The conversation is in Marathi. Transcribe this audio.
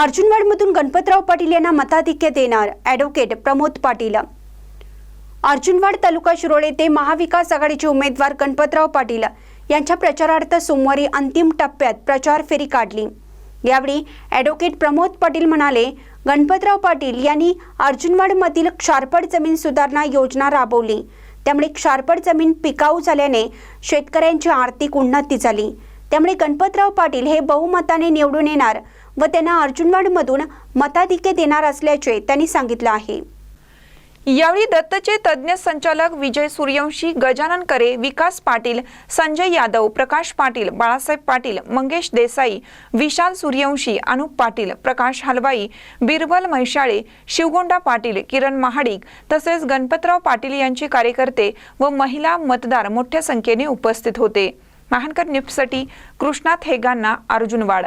अर्जुनवाडमधून गणपतराव पाटील यांना मताधिक्य देणार ॲडव्होकेट प्रमोद पाटील. अर्जुनवाड तालुका शिरोळे ते महाविकास आघाडीचे उमेदवार गणपतराव पाटील यांच्या प्रचारार्थ सोमवारी अंतिम टप्प्यात प्रचार फेरी काढली. यावेळी ॲडव्होकेट प्रमोद पाटील म्हणाले गणपतराव पाटील यांनी अर्जुनवाडमधील क्षारपड जमीन सुधारणा योजना राबवली. त्यामुळे क्षारपड जमीन पिकाऊ झाल्याने शेतकऱ्यांची आर्थिक उन्नती झाली. त्यामुळे गणपतराव पाटील हे बहुमताने निवडून येणार व त्यांना अर्जुनवाडमधून मताधिक्य देणार असल्याचे त्यांनी सांगितलं आहे. यावेळी दत्तचे तज्ज्ञ संचालक विजय सूर्यवंशी गजानन करे विकास पाटील संजय यादव प्रकाश पाटील बाळासाहेब पाटील मंगेश देसाई विशाल सूर्यवंशी अनुप पाटील प्रकाश हलवाई बिरबल म्हैशाळे शिवगोंडा पाटील किरण महाडिक तसेच गणपतराव पाटील यांचे कार्यकर्ते व महिला मतदार मोठ्या संख्येने उपस्थित होते. महानकर न्यूजसाठी कृष्णात हेगांना अर्जुनवाड.